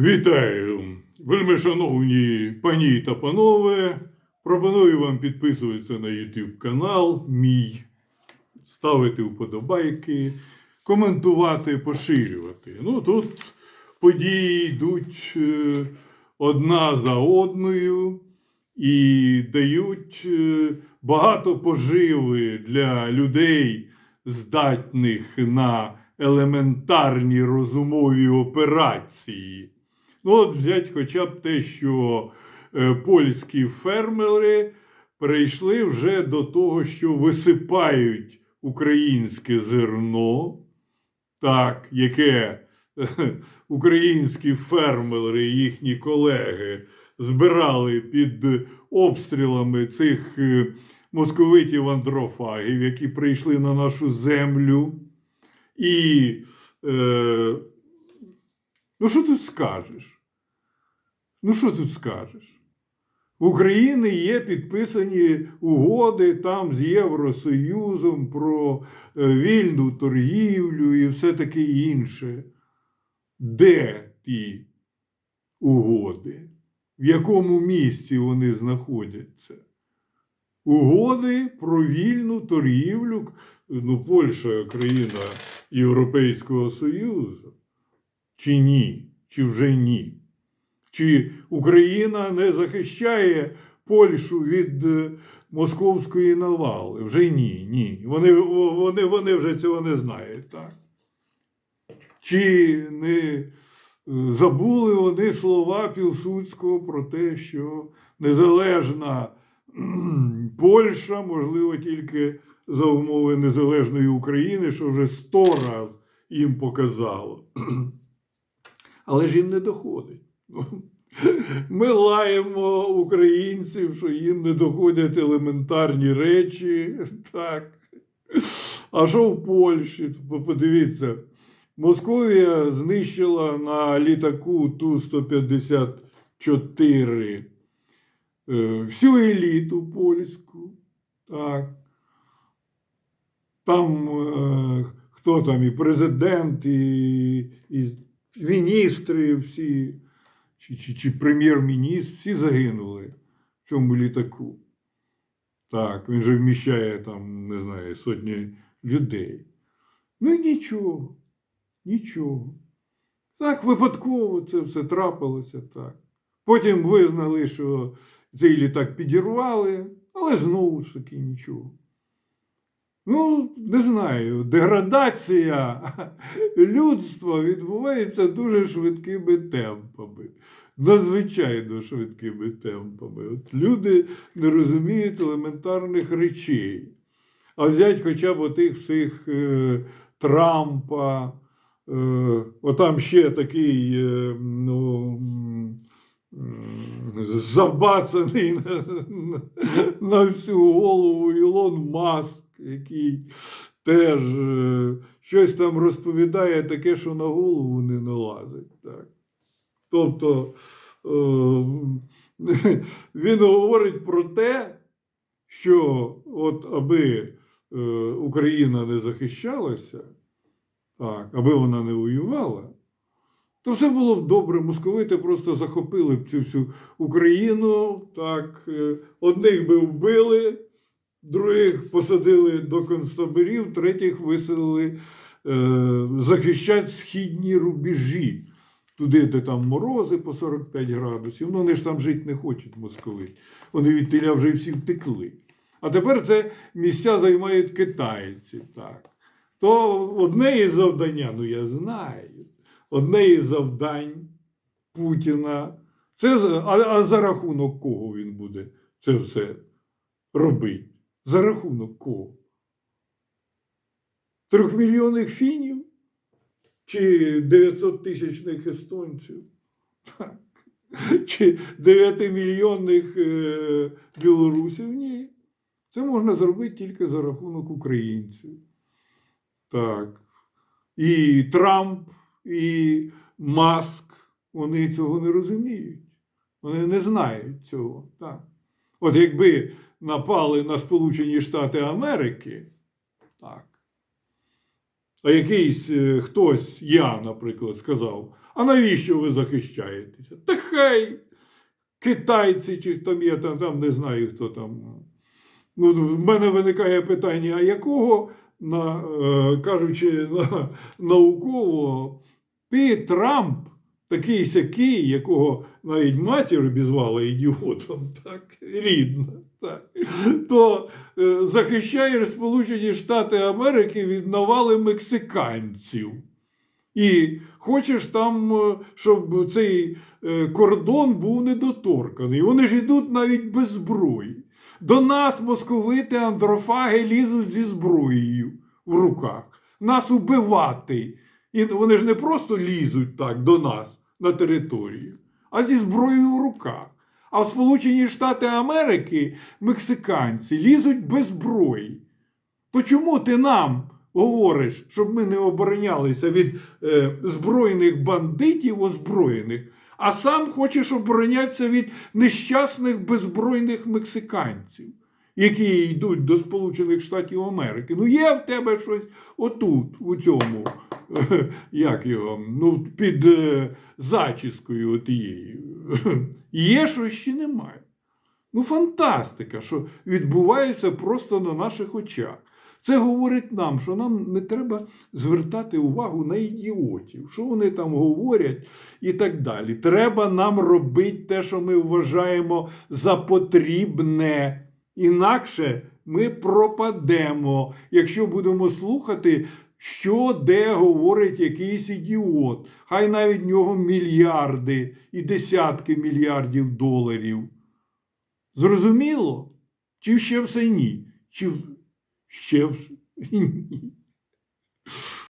Вітаю, вельми шановні пані та панове. Пропоную вам підписуватися на YouTube канал мій, ставити вподобайки, коментувати, поширювати. Ну тут події йдуть е, одна за одною і дають е, багато поживи для людей, здатних на елементарні розумові операції. Ну, от взять хоча б те, що е, польські фермери перейшли вже до того, що висипають українське зерно, так, яке українські фермери, і їхні колеги збирали під обстрілами цих е, московитів андрофагів, які прийшли на нашу землю. І е, ну що тут скажеш? Ну, що тут скажеш? В Україні є підписані угоди там з Євросоюзом про е, вільну торгівлю і все таке інше. Де ті угоди? В якому місці вони знаходяться? Угоди про вільну торгівлю. Ну, Польща країна Європейського Союзу. Чи ні? Чи вже ні? Чи Україна не захищає Польщу від е, московської навали? Вже ні, ні. Вони, вони, вони вже цього не знають, так? Чи не е, забули вони слова Пілсудського про те, що незалежна Польща, можливо, тільки за умови незалежної України, що вже сто раз їм показало. Але ж їм не доходить. Ми лаємо українців, що їм не доходять елементарні речі. Так. А що в Польщі? Подивіться, Московія знищила на літаку Ту-154 е, всю еліту польську. Так. Там е, хто там і президент, і, і міністри всі, чи, чи, чи прем'єр-міністр, всі загинули в цьому літаку. Так, він же вміщає там, не знаю, сотні людей. Ну і нічого, нічого. Так, випадково це все трапилося так. Потім визнали, що цей літак підірвали, але знову ж таки нічого. Ну, не знаю, деградація людства відбувається дуже швидкими темпами. Надзвичайно швидкими темпами. От люди не розуміють елементарних речей. А взять хоча б отих всіх е, Трампа, е, отам ще такий, е, ну. Забацаний на, на, на всю голову Ілон Маск, який теж е, щось там розповідає таке, що на голову не налазить. Так. Тобто е, він говорить про те, що от аби е, Україна не захищалася, так, аби вона не воювала, то все було б добре. Московити просто захопили б цю всю Україну. Так, одних би вбили, других посадили до концтаборів, третіх виселили е, захищати східні рубежі. Туди, де там морози по 45 градусів. Ну, вони ж там жити не хочуть московити. Вони від теля вже всі втекли. А тепер це місця займають китайці. Так. То одне із завдання, ну я знаю, одне із завдань Путіна. Це, а, а за рахунок кого він буде це все робити? За рахунок кого? Трьохмільйонних фінів? Чи 900 тисячних естонців? Так. Чи 9-мільйонних е, білорусів? Ні. Це можна зробити тільки за рахунок українців. Так. І Трамп, і Маск, вони цього не розуміють. Вони не знають цього. Так. От якби напали на Сполучені Штати Америки, так, а якийсь е, хтось, я, наприклад, сказав, А навіщо ви захищаєтеся? Та хай китайці чи там є, там, там не знаю хто там. Ну, в мене виникає питання, а якого, на, е, кажучи на, науково, ти Трамп, такий сякий, якого навіть матір обізвала ідіотом, так, рідна, так, то е, захищаєш Сполучені Штати Америки від навали мексиканців. І хочеш там, е, щоб цей е, кордон був недоторканий. Вони ж йдуть навіть без зброї. До нас московити андрофаги лізуть зі зброєю в руках. Нас убивати. І вони ж не просто лізуть так до нас на територію, а зі зброєю в руках. А в Сполучені Штати Америки мексиканці лізуть без зброї. То чому ти нам говориш, щоб ми не оборонялися від е, збройних бандитів озброєних, а сам хочеш оборонятися від нещасних беззбройних мексиканців, які йдуть до Сполучених Штатів Америки? Ну, є в тебе щось отут, у цьому, як його, ну, під е, зачіскою отією. Є щось чи немає? Ну, фантастика, що відбувається просто на наших очах. Це говорить нам, що нам не треба звертати увагу на ідіотів, що вони там говорять і так далі. Треба нам робити те, що ми вважаємо за потрібне. Інакше ми пропадемо, якщо будемо слухати, що де говорить якийсь ідіот. Хай навіть в нього мільярди і десятки мільярдів доларів. Зрозуміло? Чи ще все ні? Чи ще все ні?